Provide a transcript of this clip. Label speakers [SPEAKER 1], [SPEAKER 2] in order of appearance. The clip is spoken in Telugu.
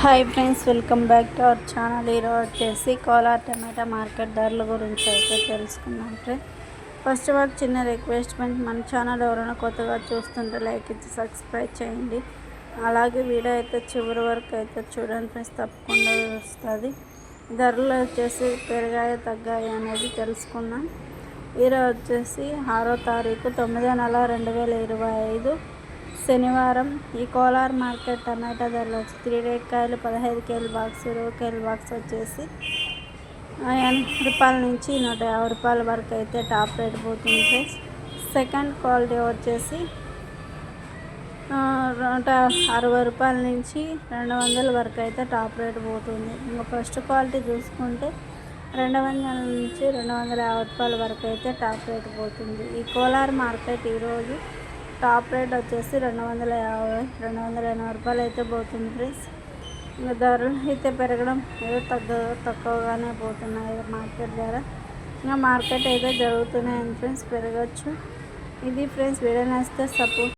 [SPEAKER 1] Hi friends welcome back to our channel ఈరోజు వచ్చేసి కోలార్ టమాటా మార్కెట్ ధరల గురించి అయితే తెలుసుకుందాం ఫ్రెండ్స్ ఫస్ట్ ఆఫ్ ఆల్ చిన్న రిక్వెస్ట్ ఫ్రెండ్స్ మన ఛానల్ ఎవరైనా కొత్తగా చూస్తుంటే లైక్ ఇచ్చి సబ్స్క్రైబ్ చేయండి. అలాగే వీడియో అయితే చివరి వరకు అయితే చూడండి ఫ్రెండ్స్ తప్పకుండా వస్తుంది. ధరలు వచ్చేసి పెరిగాయి తగ్గాయి అనేది తెలుసుకుందాం. ఈరోజు వచ్చేసి ఆరో తారీఖు తొమ్మిదో నెల రెండు వేల ఇరవై ఐదు. శనివారం ఈ కోలార్ మార్కెట్ టమాటా ధరలు వచ్చి త్రీ రేట్ కాయలు పదహైదు కేజీ బాక్స్ ఇరవై కేజీ బాక్స్ వచ్చేసి ఎనభై రూపాయల నుంచి నూట యాభై రూపాయల వరకు అయితే టాప్ రేట్ పోతుంది ఫ్రెండ్స్. సెకండ్ క్వాలిటీ వచ్చేసి నూట అరవై రూపాయల నుంచి రెండు వందల వరకు అయితే టాప్ రేట్ పోతుంది. ఇంకా ఫస్ట్ క్వాలిటీ చూసుకుంటే రెండు వందల నుంచి రెండు వందల యాభై రూపాయల వరకు అయితే టాప్ రేట్ పోతుంది. ఈ కోలార్ మార్కెట్ ఈరోజు టాప్ రేట్ వచ్చేసి రెండు వందల యాభై రెండు వందల ఎనభై రూపాయలు అయితే పోతుంది ఫ్రెండ్స్. ఇంకా ధరలు అయితే పెరగడం ఏదో తగ్గ తక్కువగానే పోతున్నాయి మార్కెట్ ధర. ఇంకా మార్కెట్ అయితే జరుగుతున్నాయి ఫ్రెండ్స్ పెరగచ్చు. ఇది ఫ్రెండ్స్ వీడియో నేస్తే సపోర్ట్